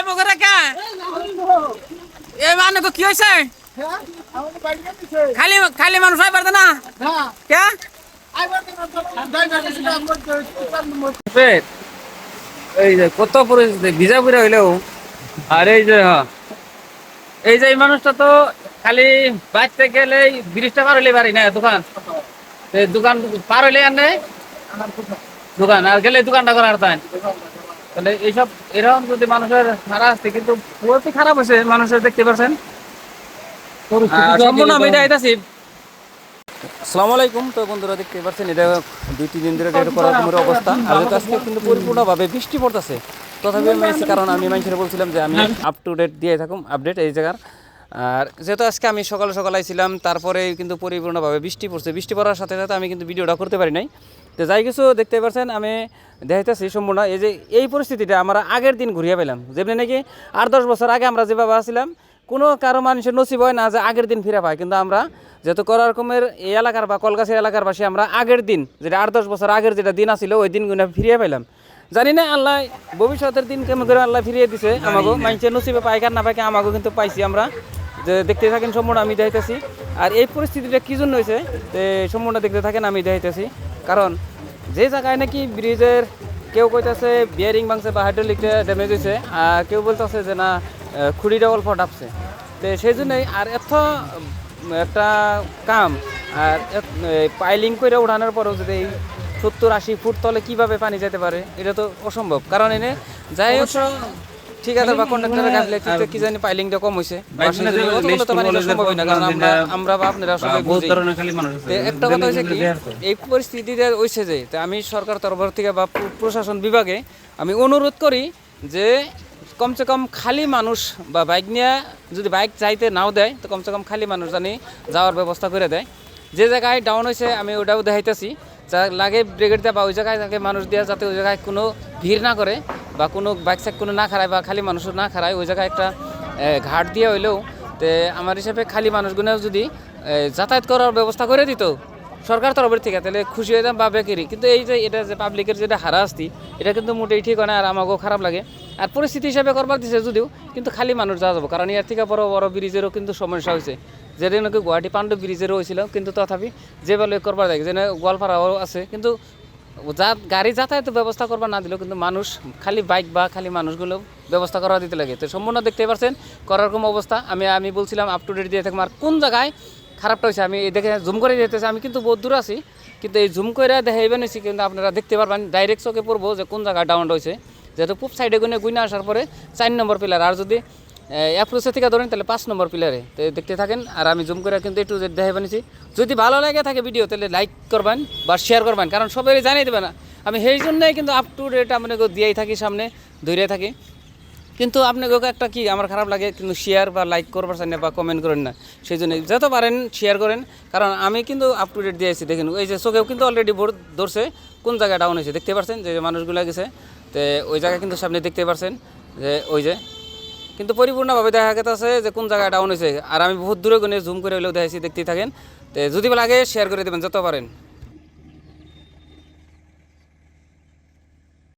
এ মগরে মানে কি হয়েছে? খালি খালি মানুষ হয় পারতে না? কে? এই যে কত পরিস্থিতি ভিজা পুরা হইলেও। আর এই যে হ্যাঁ। এই যে এই মানুষটা তো খালি বাঁচতে গেলে ব্রিজটা পার হইলে পারি না, দোকান। দোকান পার হইলে আর নেই। দোকান, আর গেলে দোকানটা করার তাই। তাহলে এইসব এরকম যদি মানুষের খারাপ আসছে কিন্তু পুরোটি খারাপ হয়েছে মানুষের দেখতে পাচ্ছেন সম্পূর্ণ আমি এটা আইতাছি আসসালামু আলাইকুম। তো বন্ধুরা দেখতে পাচ্ছেন এটা দুই তিন দিন ধরে এটা করার কোনো অবস্থা? আর যেহেতু আজকে কিন্তু পরিপূর্ণভাবে বৃষ্টি পড়তেছে। তথাপি আমি এসেছি কারণ আমি মানুষের বলছিলাম যে আমি আপ টু ডেট দিয়ে থাকুম আপডেট এই জায়গার। আর যেহেতু আজকে আমি সকাল সকাল আইছিলাম তারপরে কিন্তু পরিপূর্ণভাবে বৃষ্টি পড়ছে। বৃষ্টি পড়ার সাথে সাথে আমি কিন্তু ভিডিওটা করতে পারি নাই। তো যাই কিছু দেখতে পাচ্ছেন আমি দেখাইতেছি সম্পূর্ণ। এই যে এই পরিস্থিতিটা আমরা আগের দিন ঘুরিয়ে পেলাম, যেমনি নাকি আট দশ বছর আগে আমরা যেভাবে আসছিলাম কোনো কারও মানুষের নসিব হয় না যে আগের দিন ফিরে পায়। কিন্তু আমরা যেহেতু করার রকমের এই এলাকার বা কলকাছির এলাকার বাসী আমরা আগের দিন, যেটা আট দশ বছর আগের যেটা দিন আসছিল ওই দিনগুলো ফিরিয়ে পেলাম। জানি না আল্লাহ, ভবিষ্যতের দিন কেমন করে আল্লাহ ফিরিয়ে দিছে আমাকে মানুষের নসিবে পাইকার না পাইকা আমাকেও কিন্তু পাইছি আমরা। যে দেখতে থাকেন সম্পূর্ণ, আমি দেখাইতেছি। আর এই পরিস্থিতিটা কী জন্য হয়েছে সম্পূর্ণ দেখতে থাকেন, আমি দেখাইতেছি। কারণ যে জায়গায় নাকি ব্রিজের কেউ কইতাছে, বিয়ারিং ভাঙছে বা হাইড্রোলিকটা ড্যামেজ হয়েছে আর কেউ বলতেছে যে, না খুঁড়িটা অল্প ডাবছে। তো সেই জন্যই আর এত একটা কাম, আর পাইলিং করে উঠানোর পরেও যদি এই সত্তর আশি ফুট তলে কীভাবে পানি যেতে পারে, এটা তো অসম্ভব। কারণ এনে যাই ঠিক আছে বা কন্ট্রাক্টরের কাছে ঠিক কি জানি পাইলিংটা কম তো কারণ আমরা আমরা বা আপনারা সবাই বুঝি। ধরনের খালি মানুষ আছে একটা কথা হয়েছে কি এই পরিস্থিতিতে হয়েছে যে তো আমি সরকার তরফ থেকে বা প্রশাসন বিভাগে আমি অনুরোধ করি যে কমসে কম খালি মানুষ বা বাইক নিয়ে যদি বাইক যাইতে নাও দেয় তো কমসে কম খালি মানুষ জানি যাওয়ার ব্যবস্থা করে দেয়। যে জায়গায় ডাউন হয়েছে আমি ওটাও দেখাইতেছি। যা লাগে ব্রিগেড দেওয়া বা ওই জায়গায় মানুষ দেওয়া যাতে ওই জায়গায় কোনো ভিড় না করে। বা কোনো বাইক সাইক কোনো না খারায় বা খালি মানুষ না খারায়, ওই জায়গায় একটা ঘাট দিয়ে হইলেও, তে আমার হিসাবে খালি মানুষগুলো যদি যাতায়াত করার ব্যবস্থা করে দিত, সরকার তরফের থেকে, তাহলে খুশি হইতাম বা বেকারি। কিন্তু এই যে এটা যে পাবলিকের যেটা হারাস্তি এটা কিন্তু মোটেই ঠিক হয় আর আমাকেও খারাপ লাগে। আর পরিস্থিতি হিসাবে করবার দিছে যদিও, কিন্তু খালি মানুষ যাওয়া যাব, কারণ এর থেকে বড় বড় ব্রিজেরও কিন্তু সমস্যা হয়েছে যেটা নাকি গুয়াহাটি পাণ্ডব ব্রিজেরও হয়েছিল কিন্তু তথাপি যে করবার যায় যেন গোয়ালপাড়াও আছে, কিন্তু যা, গাড়ি যাতায়াতের ব্যবস্থা করবার না দিলেও কিন্তু মানুষ, খালি বাইক বা খালি মানুষগুলো ব্যবস্থা করা দিতে লাগে। তো সম্পূর্ণ দেখতে পাচ্ছেন করার রকম অবস্থা। আমি আমি বলছিলাম আপ টু ডেট দিয়ে থাকব আর কোন জায়গায় খারাপটা হয়েছে? আমি দেখে জুম করে যেতেছি। আমি কিন্তু বহুত দূর আছি, কিন্তু এই জুম করে দেখাইবেন হয়েছি কিন্তু আপনারা দেখতে পারবেন ডাইরেক্ট চোখে পড়ব যে কোন জায়গায় ডাউন হয়েছে। যেহেতু পূব সাইডে গুনে গুনে আসার পরে চার নম্বর পিলার আর যদি অ্যাপ্রোচের থেকে ধরেন তাহলে পাঁচ নম্বর পিলারে তো দেখতে থাকেন, আর আমি জুম করে কিন্তু একটু দেখাই বানিয়েছি যদি ভালো লাগে থাকে ভিডিও তাহলে লাইক করবেন বা শেয়ার করবেন, কারণ সবাই জানিয়ে দেবে না। আমি সেই জন্যই কিন্তু আপ টু ডেট আপনাকে দিয়েই থাকি সামনে ধরে থাকি। কিন্তু আপনাকে একটা কি আমার খারাপ লাগে, কিন্তু শেয়ার বা লাইক করবার চান না বা কমেন্ট করেন না। সেই জন্য যত পারেন শেয়ার করেন, কারণ আমি কিন্তু আপ টু ডেট দিয়েছি দেখেন। এই যে চোখেও কিন্তু অলরেডি বোর্ড ধরছে, কোন জায়গায় ডাউন হয়েছে, দেখতে পাচ্ছেন যে মানুষগুলো গেছে, তো ওই জায়গায় কিন্তু সামনে দেখতে পাচ্ছেন যে ওই যে কিন্তু পরিপূর্ণভাবে দেখা গেছে যে কোন জায়গায় ডাউন হয়েছে আর আমি বহুত দূরে গুনে জুম করে হলেও দেখাইছি, দেখতেই থাকেন। তো যদি লাগে শেয়ার করে দেবেন, যত পারেন।